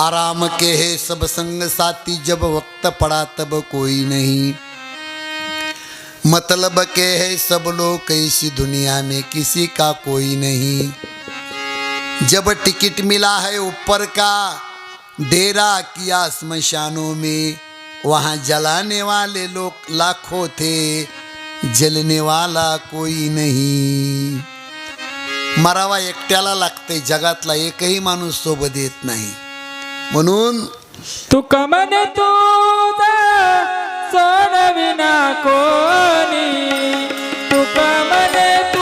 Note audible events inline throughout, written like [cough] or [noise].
आराम के है सब संग साथी, जब वक्त पड़ा तब कोई नहीं। मतलब के है सब लोग ऐसी दुनिया में किसी का कोई नहीं। जब टिकट मिला है ऊपर का, डेरा किया स्मशानों में, वहाँ जलाने वाले लोग लाखों थे, जलने वाला कोई नहीं। मरावा एकट्याला लगते, जगातला एकही माणूस सोबत येत नाही। म्हणून तुका म्हणे तू सोडविना कोणी. तुका म्हणे तू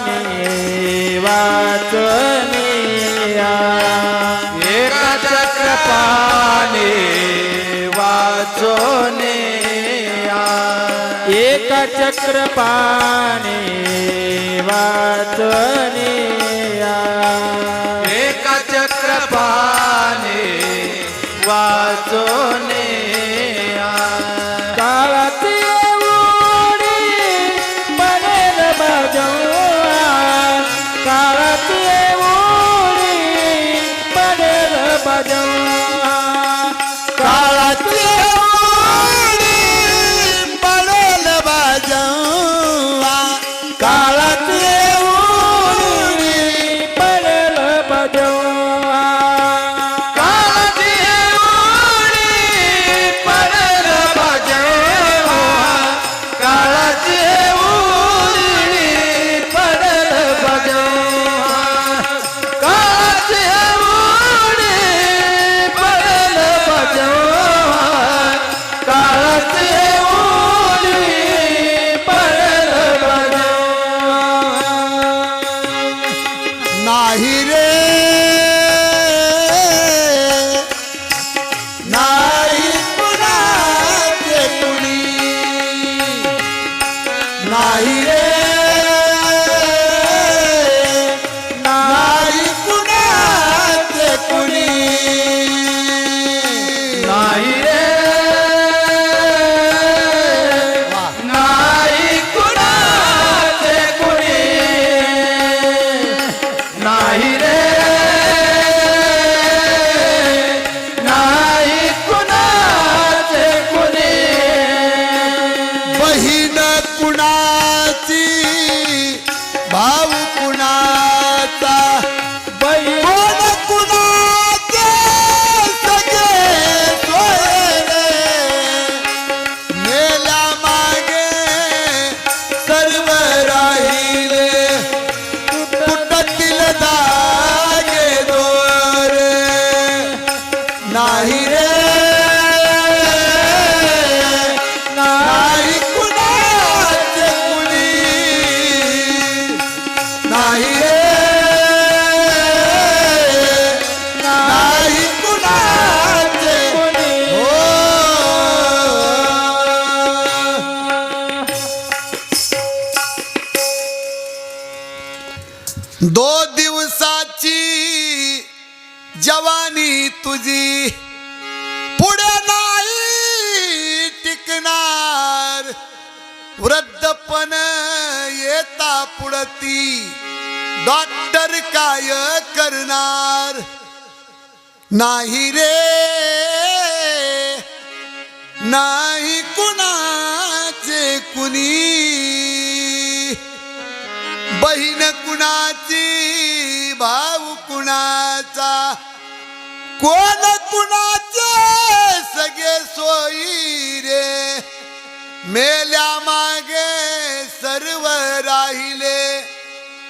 चक्रपाणी वाचने एक चक्रपाणी वाचोने एक चक्रपाणी वाचने एक चक्रपाणी वाचोने नाही माझी पुढे नाही टिकणार. वृद्धपण येता पुढती. डॉक्टर काय करणार? नाही रे. नाही कुणाचे कुणी. बहीण कुणाची भाऊ कुणाचा? कोण कुणाचे सगळे सोयी रे? मेल्या मागे सर्व राहिले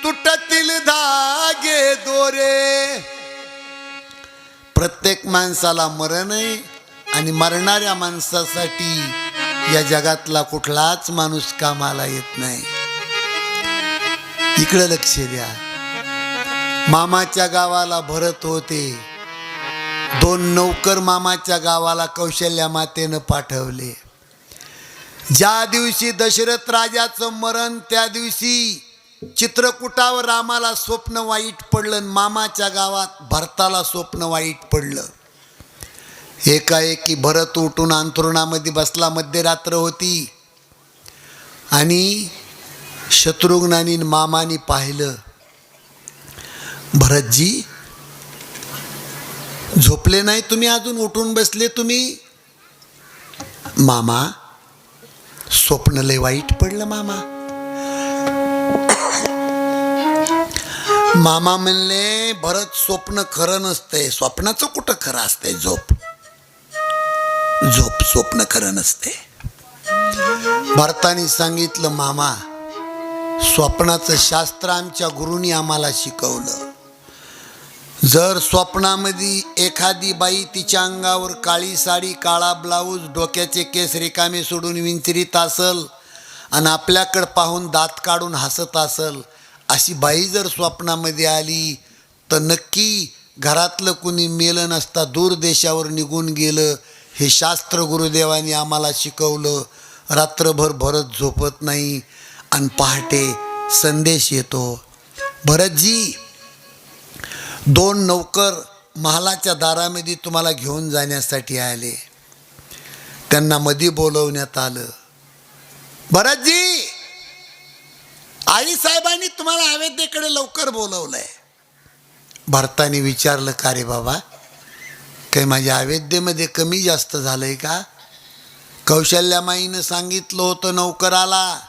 तुटतील धागे दोरे. प्रत्येक माणसाला मरण आहे आणि मरणाऱ्या माणसासाठी या जगातला कुठलाच माणूस कामाला येत नाही. इकडे लक्ष द्या. मामाच्या गावाला भरत होते. दोन नौकर मामाच्या गावाला कौशल्या मातेनं पाठवले. ज्या दिवशी दशरथ राजाचं मरण त्या दिवशी चित्रकुटावर रामाला स्वप्न वाईट पडलं आणि मामाच्या गावात भरताला स्वप्न वाईट पडलं. एकाएकी भरत उठून अंथरुणामध्ये बसला मध्यरात्र होती. आणि शत्रुघ्नानी मामानी पाहिलं भरतजी झोपले नाही तुम्ही अजून उठून बसले तुम्ही? मामा स्वप्न लय वाईट पडलं मामा. मामा म्हणले भरत स्वप्न खरं नसतंय. स्वप्नाचं कुठं खरं असतंय झोप? झोप स्वप्न खरं नसते भरतानी सांगितलं मामा स्वप्नाचं शास्त्र आमच्या गुरुनी आम्हाला शिकवलं. जर स्वप्नामध्ये एखादी बाई तिच्या अंगावर काळी साडी काळा ब्लाऊज डोक्याचे केस रिकामे सोडून विंचरीत असल आणि आपल्याकडं पाहून दात काढून हसत असल अशी बाई जर स्वप्नामध्ये आली तर नक्की घरातलं कुणी मेलं नसता दूर देशावर निघून गेलं. हे शास्त्र गुरुदेवाने आम्हाला शिकवलं. रात्रभर भरत झोपत नाही. आणि पहाटे संदेश येतो. भरतजी दोन नौकर महालाच्या दारामध्ये तुम्हाला घेऊन जाण्यासाठी आले. त्यांना मध्ये बोलवण्यात आलं. भरतजी आई साहेबांनी तुम्हाला अयोध्येकडे लवकर बोलवलंय. भरताने विचारलं का रे बाबा? काही माझ्या अयोध्येमध्ये कमी जास्त झालंय का? कौशल्यामाईनं सांगितलं होतं नौकराला.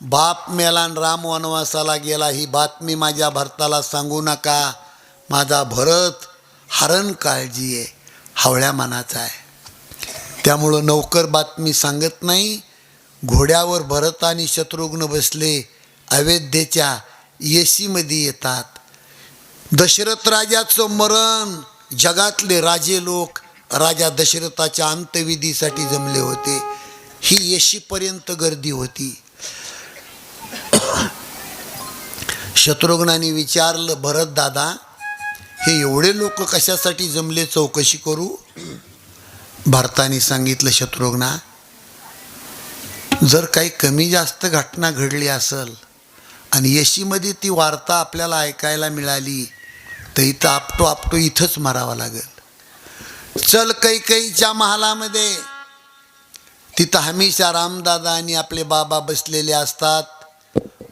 बाप मेलान राम वनवासाला गेला. ही बातमी माझ्या भरताला सांगू नका. माझा भरत हरण काळजी आहे. हावळ्या मनाचा आहे. त्यामुळं नौकर बातमी सांगत नाही. घोड्यावर भरत आणि शत्रुघ्न बसले अयोध्येच्या येशीमध्ये येतात. दशरथ राजाचं मरण जगातले राजे लोक राजा दशरथाच्या अंत्यविधीसाठी जमले होते. ही येशीपर्यंत गर्दी होती. शत्रुघ्नाने विचारलं भरत दादा हे एवढे लोक कशासाठी जमले चौकशी करू? भारताने सांगितलं शत्रुघ्ना जर काही कमी जास्त घटना घडली असेल आणि यशीमध्ये ती वार्ता आपल्याला ऐकायला मिळाली तर इथं आपटो आपटो इथंच मारावा लागेल. चल कैकईच्या महालामध्ये. तिथं हमेशा रामदादा आणि आपले बाबा बसलेले असतात.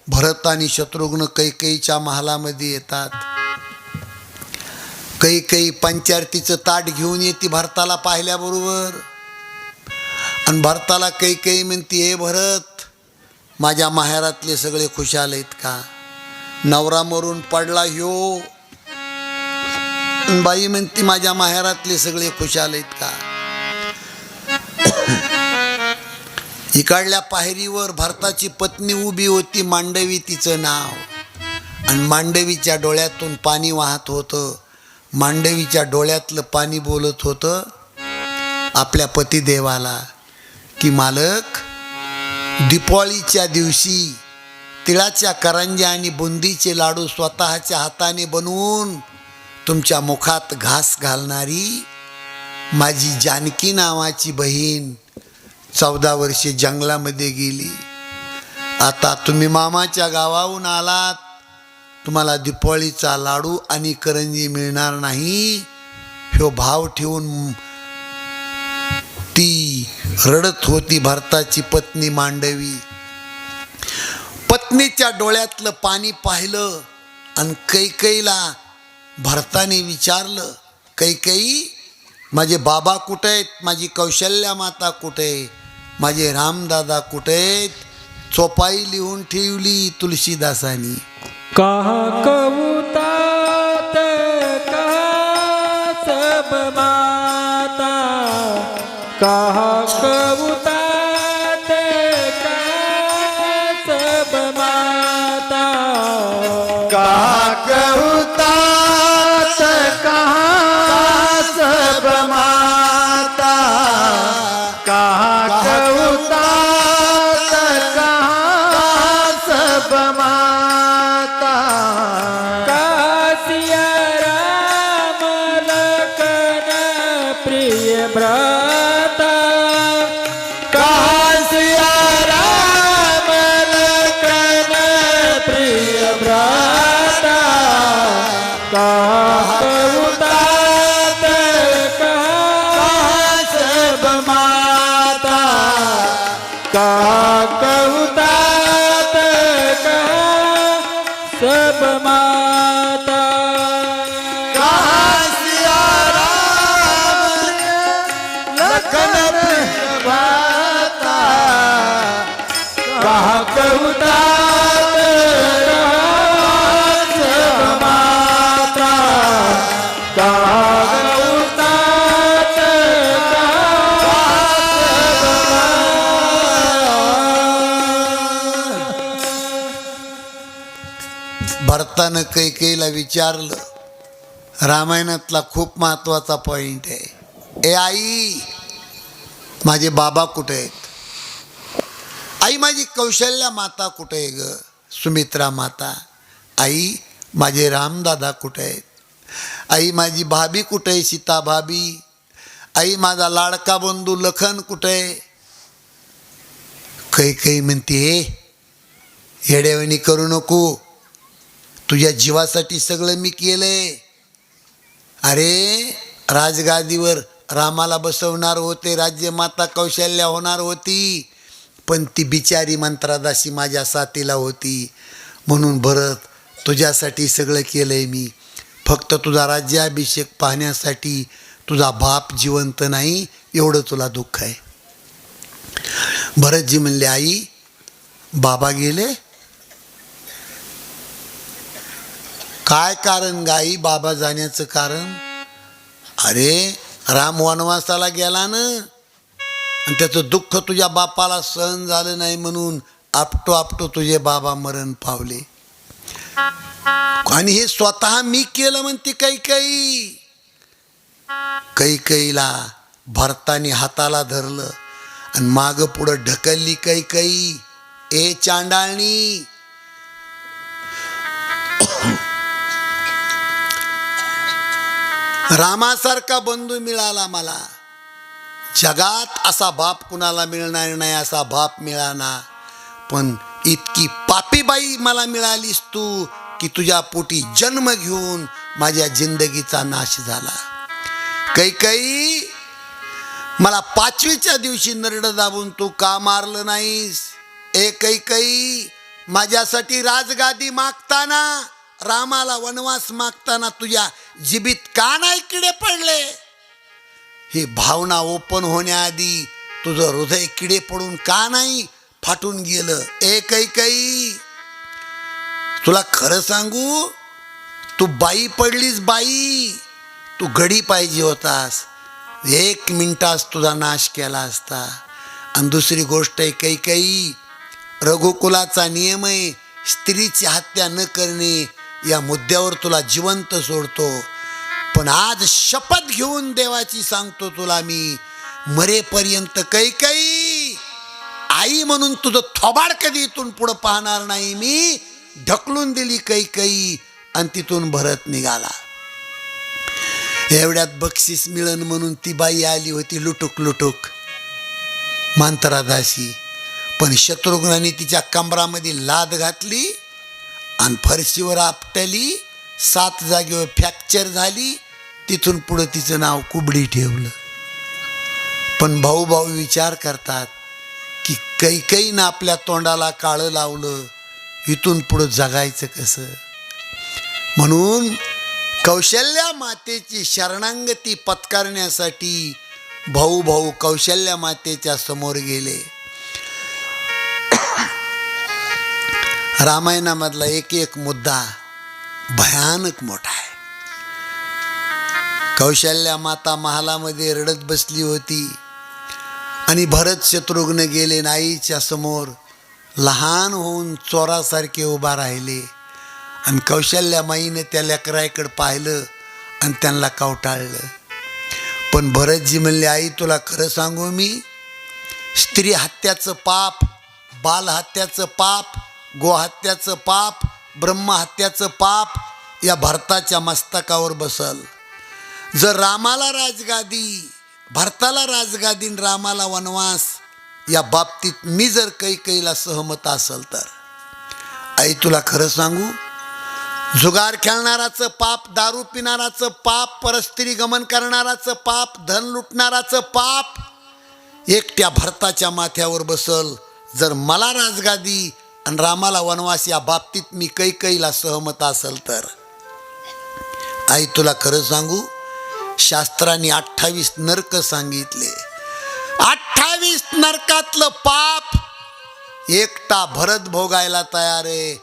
भरत आणि शत्रुघ्न कैकईच्या महालामध्ये येतात. कई काही पंचायतीचं ताट घेऊन येते भरताला पाहिल्याबरोबर. आणि भरताला कैकई म्हणते हे भरत माझ्या माहेरातले सगळे खुशाल आहेत का? नवरा मरून पडला ह्यो. बाई म्हणती माझ्या माहेरातले सगळे खुशाल आहेत का? [coughs] इकडल्या पायरीवर भारताची पत्नी उभी होती मांडवी तिचं नाव. आणि मांडवीच्या डोळ्यातून पाणी वाहत होतं. मांडवीच्या डोळ्यातलं पाणी बोलत होतं आपल्या पतिदेवाला की मालक दिपाळीच्या दिवशी तिळाच्या करंज्या आणि बुंदीचे लाडू स्वतःच्या हाताने बनवून तुमच्या मुखात घास घालणारी माझी जानकी नावाची बहीण चौदा वर्षे जंगलामध्ये गेली. आता तुम्ही मामाच्या गावाहून आलात तुम्हाला दिपाळीचा लाडू आणि करंजी मिळणार नाही. ह्यो भाव ठेवून ती रडत होती भारताची पत्नी मांडवी. पत्नीच्या डोळ्यातलं पाणी पाहिलं आणि कैकईला भरताने विचारलं कैकई माझे बाबा कुठे आहेत? माझी कौशल्या माता कुठे आहे? माझे रामदादा कुठे आहेत? चोपाई लिहून ठेवली तुलसीदासानी. कहा कबूतात कहा सब माता कहा कबू सब माता विचारलं रामायणातला खूप महत्त्वाचा पॉईंट आहे. ए आई माझे बाबा कुठे आहेत? आई माझी कौशल्या माता कुठे आहे ग? सुमित्रा माता. आई माझे रामदादा कुठे आहेत? आई माझी भाभी कुठे आहे? सीता भाभी. आई माझा लाडका बंधू लखन कुठे आहे? काही काही म्हणते हे येडेवणी करू नको. तुझ्या जीवासाठी सगळं मी केलंय. अरे राजगादीवर रामाला बसवणार होते राज्यमाता कौशल्या होणार होती पण ती बिचारी मंत्रादाशी माझ्या साथीला होती. म्हणून भरत तुझ्यासाठी सगळं केलंय मी. फक्त तुझा राज्याभिषेक पाहण्यासाठी तुझा बाप जिवंत नाही एवढं तुला दुःख आहे. भरतजी म्हणले आई बाबा गेले? काय कारण गाई बाबा जाण्याचं कारण? अरे राम वनवासाला गेला ना. आणि त्याचं दुःख तुझ्या बापाला सहन झालं नाही म्हणून आपटो आपटो तुझे बाबा मरण पावले. आणि हे स्वतः मी केलं म्हणते काही काही काही काहीला भरतानी हाताला धरलं आणि माग पुढं ढकलली काही काही ए चांडाळणी रामासारखा बंधू मिळाला मला. जगात असा बाप कुणाला मिळणार नाही असा बाप मिळाला. पण इतकी पापीबाई मला मिळालीस तू की तुझ्या पोटी जन्म घेऊन माझ्या जिंदगीचा नाश झाला. काही काही मला पाचवीच्या दिवशी नरड दाबून तू का मारलं नाहीस? ए काही काही माझ्यासाठी राजगादी मागताना रामाला वनवास मागताना तुझ्या जिबीत का नाही किडे पडले. ही भावना ओपन होण्याआधी तुझं हृदय किडे पडून का नाही फाटून गेलं? ए काही काही तुला खरं सांगू तू बाई पडलीस बाई. तू घडी पाहिजे होतास. एक मिनिटास तुझा नाश केला असता. आणि दुसरी गोष्ट आहे काही काही रघुकुलाचा नियम आहे स्त्रीची हत्या न करणे या मुद्द्यावर तुला जिवंत सोडतो. पण आज शपथ घेऊन देवाची सांगतो तुला मी मरेपर्यंत काही काही आई म्हणून तुझं थोबाड कधी इथून पुढं पाहणार नाही मी? ढकलून दिली काही काही आणि तिथून भरत निघाला. एवढ्यात बक्षीस मिळन म्हणून ती बाई आली होती लुटुक लुटुक. मांतरादाशी. पण शत्रुघ्नाने तिच्या कमरामध्ये लाद घातली. आणि फरशीवर आपटली सात जागेवर फ्रॅक्चर झाली तिथून पुढं तिचं नाव कुबडी ठेवलं. पण भाऊ भाऊ विचार करतात की कैकईनं आपल्या तोंडाला काळं लावलं इथून पुढं जगायचं कसं? म्हणून कौशल्या मातेची शरणांगती पत्करण्यासाठी भाऊ भाऊ कौशल्या मातेच्या समोर गेले. रामायणामधला एक एक मुद्दा भयानक मोठा आहे. कौशल्या माता महालामध्ये रडत बसली होती आणि भरत शत्रुघ्न गेले नाईच्या समोर लहान होऊन चोरासारखे उभा राहिले. आणि कौशल्या माईने त्या लेकराकडे पाहिलं आणि त्यांना कवटाळलं. पण भरतजी म्हणले आई तुला खरं सांगू मी? स्त्री हत्याचं पाप बालहत्याचं पाप गोहत्याचं पाप ब्रह्महत्याचं पाप या भरताच्या मस्तकावर बसल. जर रामाला राजगादी भरताला राजगादीन रामाला वनवास या बाबतीत मी जर काही कैला सहमत असेल तर. आई तुला खरं सांगू जुगार खेळणाराचं पाप दारू पिणाराचं पाप परस्त्री गमन करणाराचं पाप धन लुटणाराचं पाप एकट्या भरताच्या माथ्यावर बसल. जर मला राजगादी आणि रामाला वनवास या बाबतीत मी कै कैला सहमत असेल तर. आई तुला खरं सांगू शास्त्राने अठ्ठावीस नरक सांगितले. अठ्ठावीस नरकातलं पाप एकटा भरत भोगायला तयार आहे.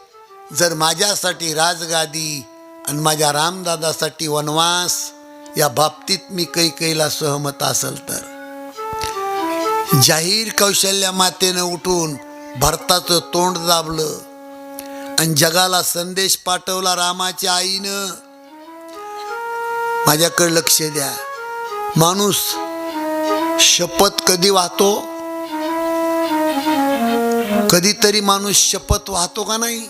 जर माझ्यासाठी राजगादी आणि माझ्या रामदादासाठी वनवास या बाबतीत मी कै कैला सहमत असेल तर. जाहीर कौशल्य मातेनं उठून भरताचं तोंड दाबलं. आणि जगाला संदेश पाठवला रामाच्या आईनं. माझ्याकडे लक्ष द्या. माणूस शपथ कधी वाहतो? कधीतरी माणूस शपथ वाहतो का नाही?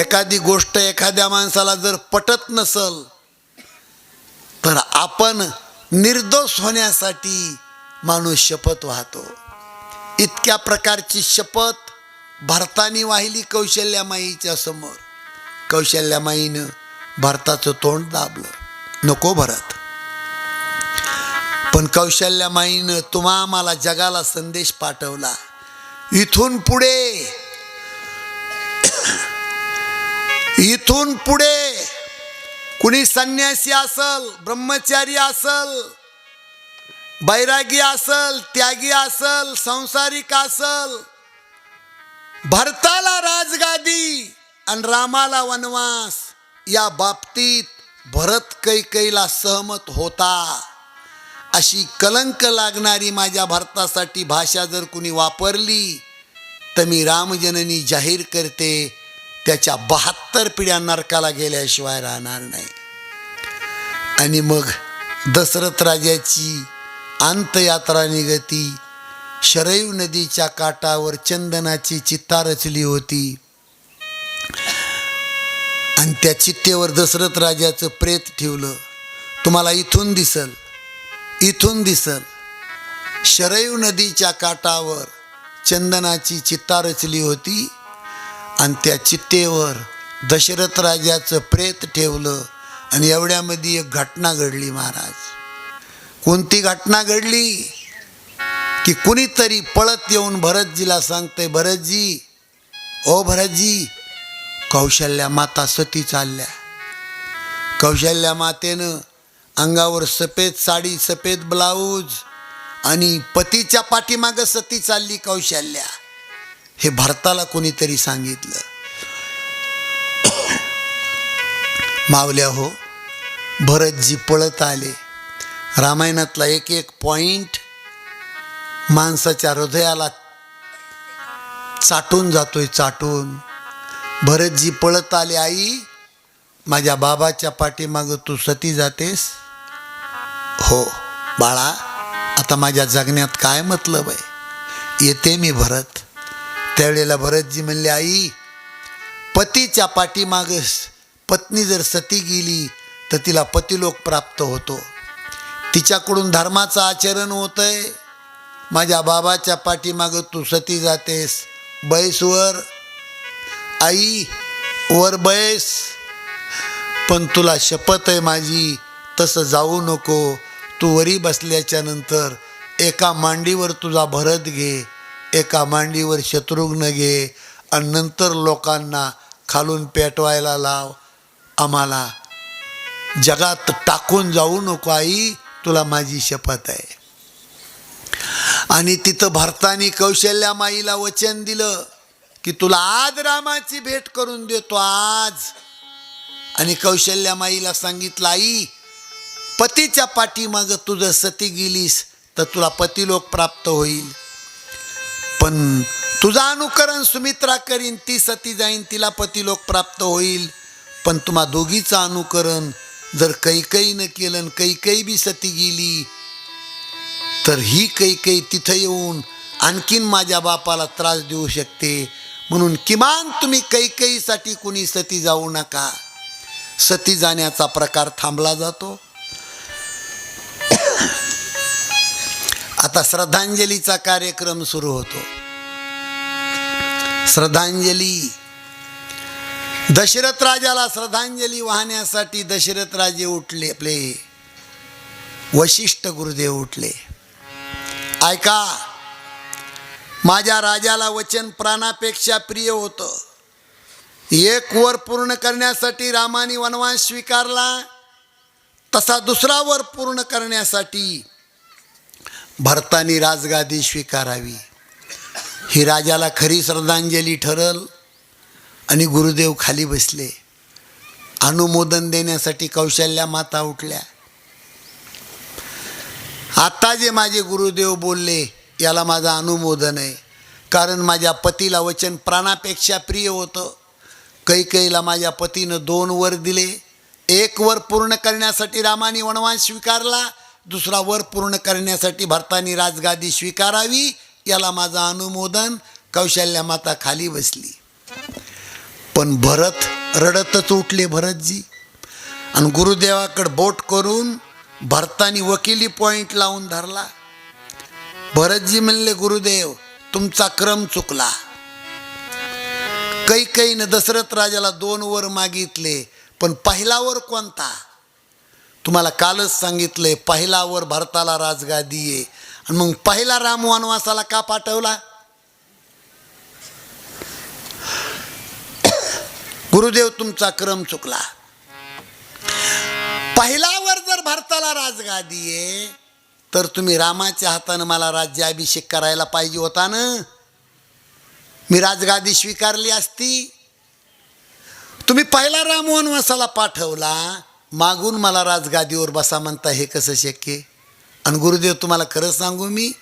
एखादी गोष्ट एखाद्या माणसाला जर पटत नसल तर आपण निर्दोष होण्यासाठी माणूस शपथ वाहतो. इतक्या प्रकारची शपथ भारताने वाहिली कौशल्यामाईच्या समोर. कौशल्यामाईनं भारताचं तोंड दाबलं. नको भरत. पण कौशल्यामाईनं तुम्हा आम्हाला जगाला संदेश पाठवला. इथून पुढे इथून पुढे कुणी संन्यासी असल ब्रह्मचारी असल बैरागी असल त्यागी असल संसारिक असल. भरताला राजगादी आणि रामाला वनवास या बाबतीत भरत कैकैला सहमत होता. अशी कलंक लागणारी माझ्या भारतासाठी भाषा जर कुणी वापरली तर मी रामजननी जाहीर करते त्याच्या बहात्तर पिढ्या नरकाला गेल्याशिवाय राहणार नाही. आणि मग दशरथ राजाची अंतयात्रा निगती शरयू नदीच्या काठावर चंदनाची चित्ता रचली होती. आणि त्या चित्तेवर दशरथ राजाचं प्रेत ठेवलं. तुम्हाला इथून दिसल इथून दिसल. शरयू नदीच्या काठावर चंदनाची चित्ता रचली होती. आणि त्या चित्तेवर दशरथ राजाचं प्रेत ठेवलं. आणि एवढ्यामध्ये एक घटना घडली महाराज. कोणती घटना घडली की कुणीतरी पळत येऊन भरतजीला सांगते भरतजी ओ भरतजी कौशल्या माता सती चालल्या. कौशल्या मातेनं अंगावर सफेद साडी सफेद ब्लाऊज आणि पतीच्या पाठीमागं सती चालली कौशल्या. हे भारताला कोणीतरी सांगितलं. मावल्या हो भरतजी पळत आले. रामायणातला एक एक पॉइंट माणसाच्या हृदयाला चाटून जातोय चाटून. भरतजी पळत आले आई माझ्या बाबाच्या पाठीमागं तू सती जातेस? हो. बाळा आता माझ्या जगण्यात काय मतलब आहे? येते मी भरत. त्यावेळेला भरतजी म्हणले आई पतीच्या पाठीमागस पत्नी जर सती गेली तर तिला पतिलोक प्राप्त होतो. तिच्याकडून धर्माचं आचरण होतंय. माझ्या बाबाच्या पाठीमागं तू सती जातेस. बैसवर आई वर बैस. पण तुला शपथ आहे माझी तसं जाऊ नको. तू वरी बसल्याच्या नंतर एका मांडीवर तुझा भरत घे. एका मांडीवर शत्रुघ्न घे. आणि नंतर लोकांना खालून पेटवायला लाव. आम्हाला जगात टाकून जाऊ नको आई. तुला माझी शपथ आहे. आणि तिथं भारताने कौशल्या माईला वचन दिलं की तुला आज रामाची भेट करून देतो आज. आणि कौशल्या माईला सांगितलं आई पतीच्या पाठीमागं तू जर सती गेलीस तर तुला पतिलोक प्राप्त होईल. पण तुझं अनुकरण सुमित्रा करीन ती सती जाईन तिला पतिलोक प्राप्त होईल. पण तुम्हा दोघीचं अनुकरण जर कैकईनं केलं कैकई बी सती गेली तर ही कैकई तिथं येऊन आणखीन माझ्या बापाला त्रास देऊ शकते. म्हणून किमान तुम्ही कैकईसाठी कुणी सती जाऊ नका. सती जाण्याचा प्रकार थांबला जातो. आता श्रद्धांजलीचा कार्यक्रम सुरू होतो. श्रद्धांजली दशरथ राजाला श्रद्धांजली वाहण्यासाठी दशरथ राजे उठले आपले वशिष्ठ गुरुदेव उठले. ऐका माझ्या राजाला वचन प्राणापेक्षा प्रिय होतं. एक वर पूर्ण करण्यासाठी रामाने वनवास स्वीकारला तसा दुसरा वर पूर्ण करण्यासाठी भरतानी राजगादी स्वीकारावी. ही राजाला खरी श्रद्धांजली ठरल. आणि गुरुदेव खाली बसले. अनुमोदन देण्यासाठी कौशल्या माता उठल्या. आता जे माझे गुरुदेव बोलले याला माझं अनुमोदन आहे. कारण माझ्या पतीला वचन प्राणापेक्षा प्रिय होतं. कैकईला माझ्या पतीनं दोन वर दिले. एक वर पूर्ण करण्यासाठी रामाने वनवास स्वीकारला. दुसरा वर पूर्ण करण्यासाठी भारतानी राजगादी स्वीकारावी. याला माझं अनुमोदन. कौशल्या माता खाली बसली. पण भरत रडतच उठले भरतजी. आणि गुरुदेवाकडं बोट करून भरतानी वकिली पॉईंट लावून धरला. भरतजी म्हणले गुरुदेव तुमचा क्रम चुकला. कैकेईनं दशरथ राजाला दोन वर मागितले पण पहिला वर कोणता? तुम्हाला कालच सांगितलंय पहिला वर भरताला राजगादी आहे. आणि मग पहिला राम वनवासाला का पाठवला? गुरुदेव तुमचा क्रम चुकला. पहिल्यावर जर भारताला राजगादी आहे तर तुम्ही रामाच्या हातानं मला राज्याभिषेक करायला पाहिजे होता ना? मी राजगादी स्वीकारली असती. तुम्ही पहिला राम वनवासाला पाठवला मागून मला राजगादीवर बसा म्हणता हे कसं शक्य आणि गुरुदेव तुम्हाला खरं सांगू मी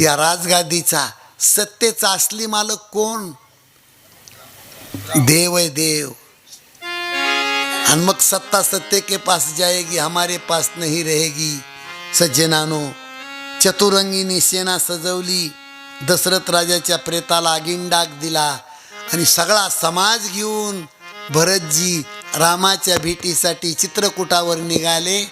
या राजगादीचा सत्तेचा असली मालक कोण? देव है देव। और मग सत्ता सत्य के पास जाएगी हमारे पास नहीं रहेगी। सज्जनानो चतुरंगीने सेना सजवली दशरथ राजाच्या प्रेताला आगिंडाक दिला आणि सगळा समाज घेऊन भरतजी रामाच्या भेटीसाठी चित्रकूटावर निघाले.